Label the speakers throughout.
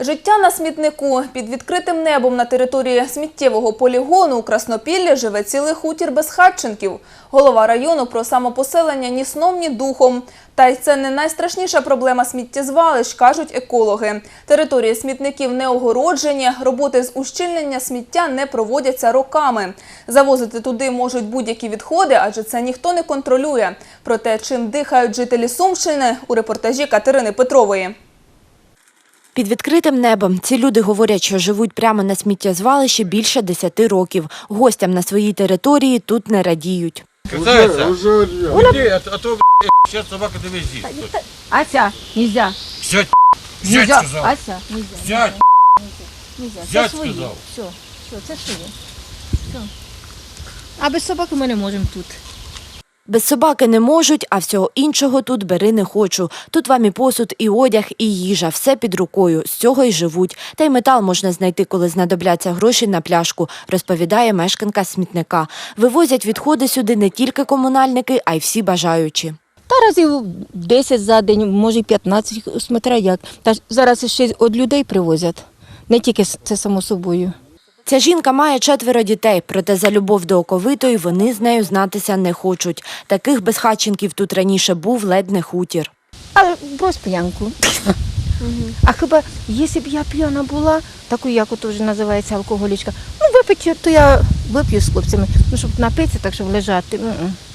Speaker 1: Життя на смітнику під відкритим небом на території сміттєвого полігону у Краснопіллі живе цілий хутір безхатченків. Голова району про самопоселення ні сном, ні духом. Та й це не найстрашніша проблема сміттєзвалищ, кажуть екологи. Території смітників не огороджені, роботи з ущільнення сміття не проводяться роками. Завозити туди можуть будь-які відходи, адже це ніхто не контролює. Про те, чим дихають жителі Сумщини, у репортажі Катерини Петрової.
Speaker 2: Під відкритим небом ці люди говорять, що живуть прямо на сміттєзвалищі більше 10 років. Гостям на своїй території тут не радіють.
Speaker 3: Уже.
Speaker 4: Уйди, а, то- а то б***ь, сейчас собака тебе з'їсть.
Speaker 5: Ася, нельзя.
Speaker 4: Сядь, сядь,
Speaker 5: Нельзя.
Speaker 4: сказав.
Speaker 5: Ася, нельзя.
Speaker 4: Сядь.
Speaker 5: Нельзя.
Speaker 4: Взять
Speaker 5: це свої.
Speaker 4: сказав.
Speaker 5: Все, все, це своє. Все. А без собаки ми не можемо тут.
Speaker 2: Без собаки не можуть, а всього іншого тут бери не хочу. Тут вам і посуд, і одяг, і їжа, все під рукою. З цього й живуть. Та й метал можна знайти, коли знадобляться гроші на пляшку, розповідає мешканка смітника. Вивозять відходи сюди не тільки комунальники, а й всі бажаючі.
Speaker 5: Та разів 10 за день, може й 15, смотря як. Та зараз ще від людей привозять. Не тільки це само собою.
Speaker 2: Ця жінка має четверо дітей, проте за любов до оковитої вони з нею знатися не хочуть. Таких безхатченків тут раніше був ледь не хутір.
Speaker 5: А брось п'янку. А хіба, якщо б я п'яна була, таку, як ото вже називається алкоголічка, ну випити, то я вип'ю з хлопцями, ну щоб напитися, так щоб лежати.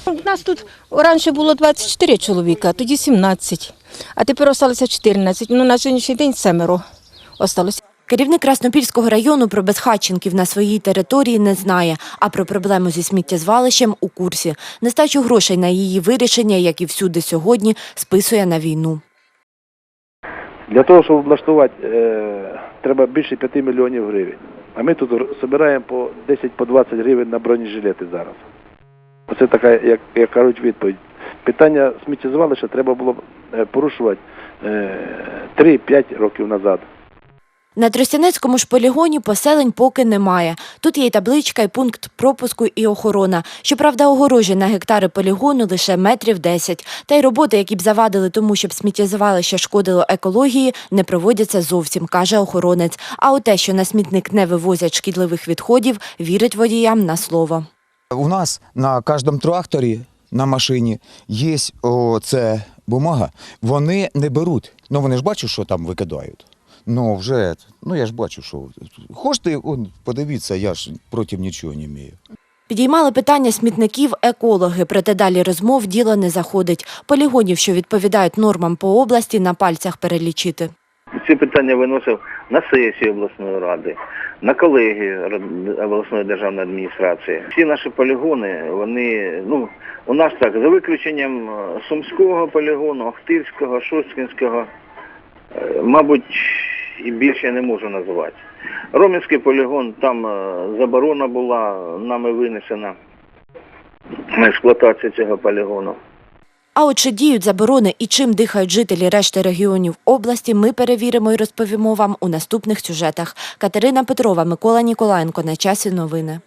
Speaker 5: У нас тут раніше було 24 чоловіка, тоді 17, а тепер залишилося 14. Ну на сьогоднішній день семеро осталося.
Speaker 2: Керівник Краснопільського району про безхатченків на своїй території не знає, а про проблему зі сміттєзвалищем у курсі. Нестачу грошей на її вирішення, як і всюди сьогодні, списує на війну.
Speaker 6: Для того, щоб облаштувати, е, треба більше 5 мільйонів гривень. А ми тут збираємо по 10 по 20 гривень на бронежилети зараз. Оце така, як, як кажуть, відповідь. Питання сміттєзвалища треба було е, порушувати е, 3-5 років назад.
Speaker 2: На Тростянецькому ж полігоні поселень поки немає. Тут є й табличка, і пункт пропуску і охорона. Щоправда, огорожі на гектари полігону лише метрів 10. Та й роботи, які б завадили тому, щоб сміттєзвалище шкодило екології, не проводяться зовсім, каже охоронець. А у те, що на смітник не вивозять шкідливих відходів, вірить водіям на слово.
Speaker 3: У нас на кожному тракторі на машині є оце бумага. Вони не беруть. Ну вони ж бачать, що там викидають. Ну вже, ну я ж бачу, що хочете, он, подивіться, я ж проти нічого не маю.
Speaker 2: Підіймали питання смітників екологи, проте далі розмов діло не заходить. Полігонів, що відповідають нормам по області, на пальцях перелічити.
Speaker 7: Ці питання виносив на сесію обласної ради, на колегію обласної державної адміністрації. Всі наші полігони, вони ну у нас так за виключенням е, сумського полігону, Охтирського, Шосткінського, мабуть, і більше не можу називати. Ромінський полігон, там е, заборона була нами винесена на експлуатацію цього полігону.
Speaker 2: А от чи діють заборони і чим дихають жителі решти регіонів області, ми перевіримо і розповімо вам у наступних сюжетах. Катерина Петрова, Микола Ніколаєнко. На часі новини.